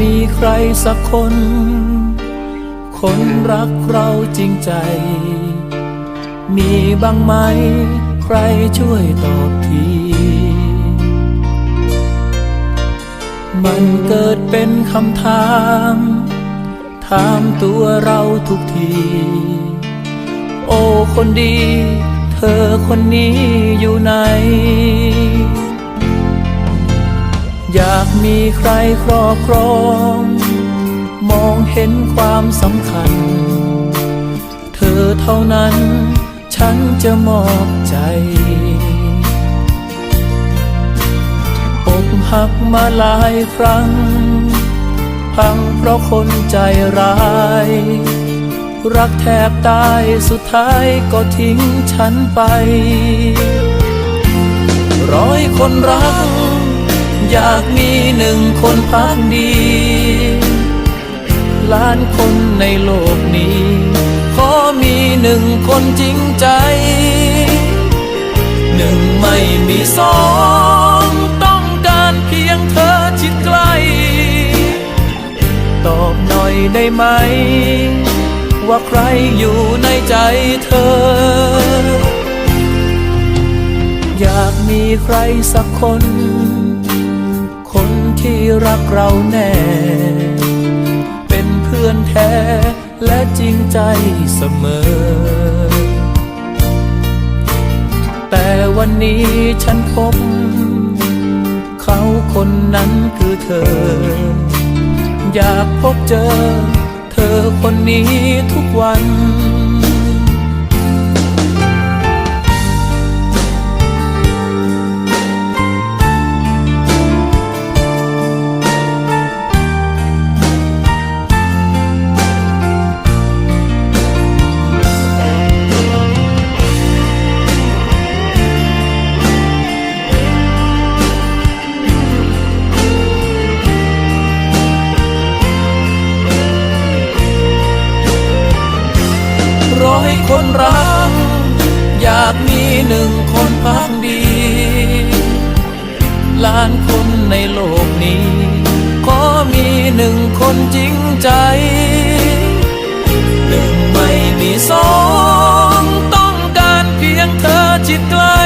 มีใครสักคน คนรักเราจริงใจ มีบ้างไหม ใครช่วยตอบที มันเกิดเป็นคำถาม ถามตัวเราทุกที โอ้คนดี เธอคนนี้อยู่ไหนากมีใครครอบครอง มองเห็นความสำคัญ เธอเท่านั้นฉันจะมอบใจอกหักมาหลายครั้ง พังเพราะคนใจร้าย รักแทบตายสุดท้ายก็ทิ้งฉันไป ร้อยคนรัก อยากมีหนึ่งคนพักดี ล้านคนในโลกนี้ ขอมีหนึ่งคนจริงใจ หนึ่งไม่มีสองต้องการเพียงเธอชิดใกล้ ตอบหน่อยได้ไหม ว่าใครอยู่ในใจเธอ อยากมีใครสักคน รักเราแน่ เป็นเพื่อนแท้และจริงใจเสมอ แต่วันนี้ฉันพบ เขาคนนั้นคือเธอ อยากพบเจอ เธอคนนี้ทุกวัน คนรัก อยากมีหนึ่งคนพักดี ล้านคนในโลกนี้ ขอมีหนึ่งคนจริงใจ หนึ่งไม่มีสองต้องการเพียงเธอจิตใกล้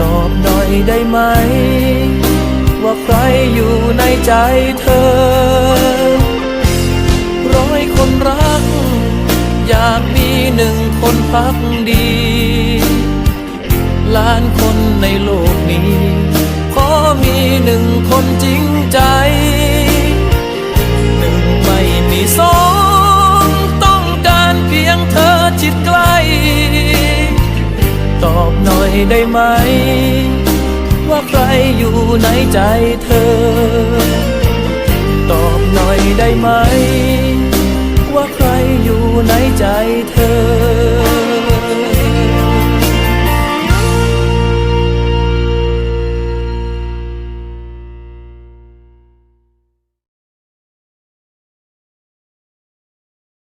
ตอบหน่อยได้ไหม ว่าใครอยู่ในใจเธอ ร้อยคนรัก อยากมีหนึ่งคนพักดี ล้านคนในโลกนี้ ขอมีหนึ่งคนจริงใจ หนึ่งไม่มีสองต้องการเพียงเธอจิตใกล้ตอบหน่อยได้ไหม ว่าใครอยู่ในใจเธอ ตอบหน่อยได้ไหม ในใจเธอ